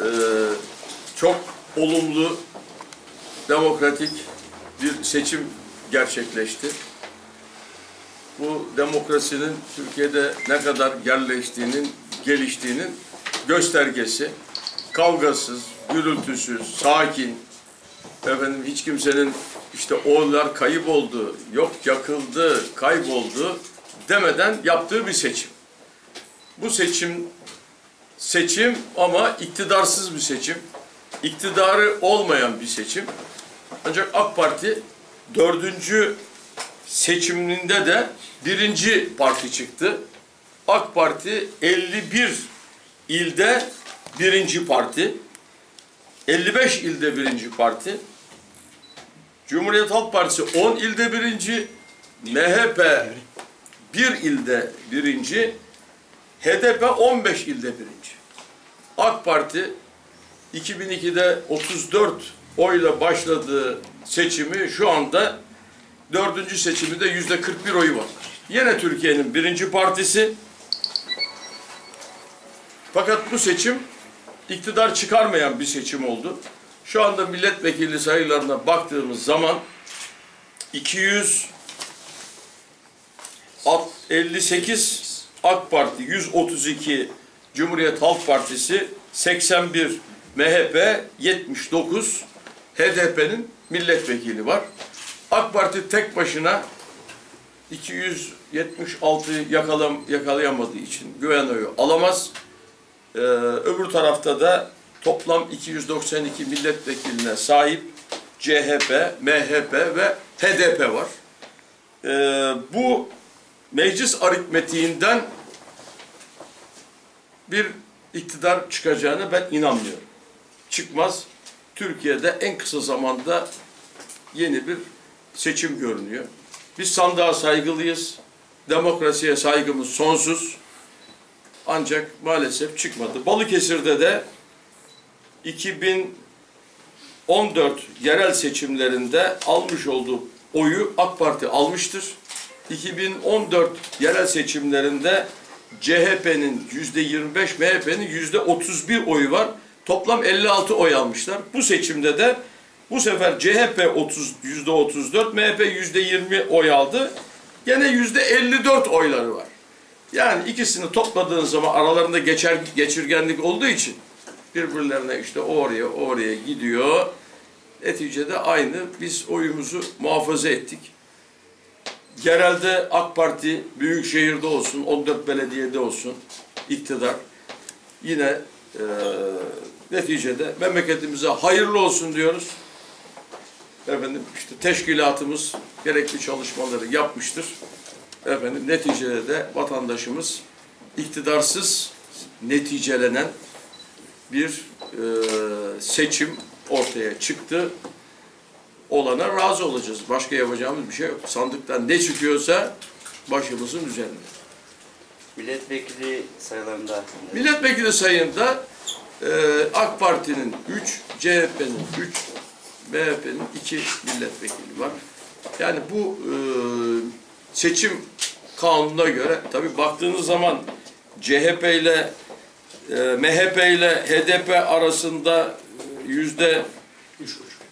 e, çok olumlu, demokratik bir seçim gerçekleşti. Bu demokrasinin Türkiye'de ne kadar yerleştiğinin, geliştiğinin göstergesi. Kavgasız, gürültüsüz, sakin, efendim hiç kimsenin işte oylar kayıp oldu, yok yakıldı, kayboldu demeden yaptığı bir seçim. Bu seçim seçim ama iktidarsız bir seçim. İktidarı olmayan bir seçim. Ancak AK Parti dördüncü seçiminde de birinci parti çıktı. AK Parti 51 ilde birinci parti. 55 ilde birinci parti. Cumhuriyet Halk Partisi 10 ilde birinci. MHP bir ilde birinci. HDP 15 ilde birinci. AK Parti 2002'de 34 oyla başladığı seçimi şu anda dördüncü seçiminde yüzde 41 oyu var. Yine Türkiye'nin birinci partisi. Fakat bu seçim iktidar çıkarmayan bir seçim oldu. Şu anda milletvekili sayılarına baktığımız zaman 258 AK Parti, 132 Cumhuriyet Halk Partisi, 81 MHP, 79 HDP'nin milletvekili var. AK Parti tek başına 276 yakalam, yakalayamadığı için güven oyu alamaz. Ee, öbür tarafta da toplam 292 milletvekiline sahip CHP, MHP ve HDP var. Ee, bu meclis aritmetiğinden bir iktidar çıkacağını ben inanmıyorum. Çıkmaz. Türkiye'de en kısa zamanda yeni bir seçim görünüyor. Biz sandığa saygılıyız. Demokrasiye saygımız sonsuz. Ancak maalesef çıkmadı. Balıkesir'de de 2014 yerel seçimlerinde almış olduğu oyu AK Parti almıştır. 2014 yerel seçimlerinde CHP'nin yüzde 25, MHP'nin yüzde 31 oyu var. Toplam 56 oy almışlar. Bu seçimde de bu sefer CHP 30 yüzde 34, MHP yüzde 20 oy aldı. Gene yüzde 54 oyları var. Yani ikisini topladığın zaman aralarında geçer geçirgenlik olduğu için birbirlerine işte oraya oraya gidiyor. Neticede aynı biz oyumuzu muhafaza ettik. Yerelde AK Parti büyük şehirde olsun, 14 belediyede olsun iktidar yine e, neticede memleketimize hayırlı olsun diyoruz. Efendim işte teşkilatımız gerekli çalışmaları yapmıştır. Efendim neticede de vatandaşımız iktidarsız neticelenen bir e, seçim ortaya çıktı. Olana razı olacağız. Başka yapacağımız bir şey yok. Sandıktan ne çıkıyorsa başımızın üzerinde. Milletvekili sayılarında Milletvekili sayında e, AK Parti'nin 3, CHP'nin 3, MHP'nin 2 milletvekili var. Yani bu e, seçim kanununa göre tabi baktığınız zaman CHP ile e, MHP ile HDP arasında e, yüzde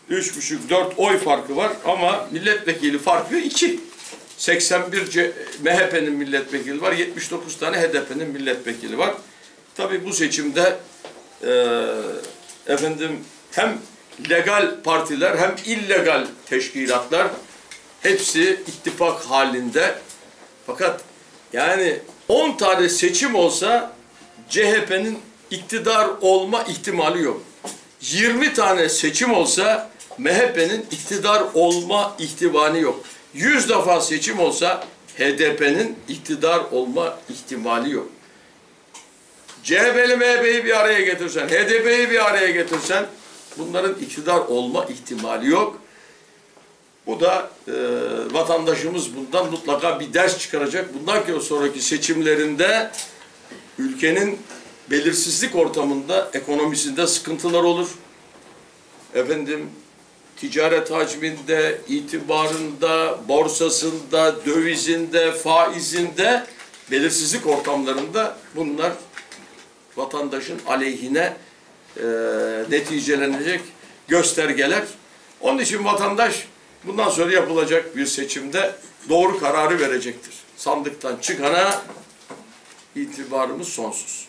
üç buçuk, dört oy farkı var ama milletvekili farkı iki. 81 C- MHP'nin milletvekili var, 79 tane HDP'nin milletvekili var. Tabii bu seçimde e, efendim hem legal partiler hem illegal teşkilatlar hepsi ittifak halinde. Fakat yani 10 tane seçim olsa CHP'nin iktidar olma ihtimali yok. 20 tane seçim olsa MHP'nin iktidar olma ihtimali yok. 100 defa seçim olsa HDP'nin iktidar olma ihtimali yok. CHP'li MHP'yi bir araya getirsen, HDP'yi bir araya getirsen bunların iktidar olma ihtimali yok. Bu da e, vatandaşımız bundan mutlaka bir ders çıkaracak. Bundan sonraki seçimlerinde ülkenin belirsizlik ortamında ekonomisinde sıkıntılar olur. Efendim ticaret hacminde, itibarında, borsasında, dövizinde, faizinde belirsizlik ortamlarında bunlar vatandaşın aleyhine e, neticelenecek göstergeler. Onun için vatandaş bundan sonra yapılacak bir seçimde doğru kararı verecektir. Sandıktan çıkana itibarımız sonsuz.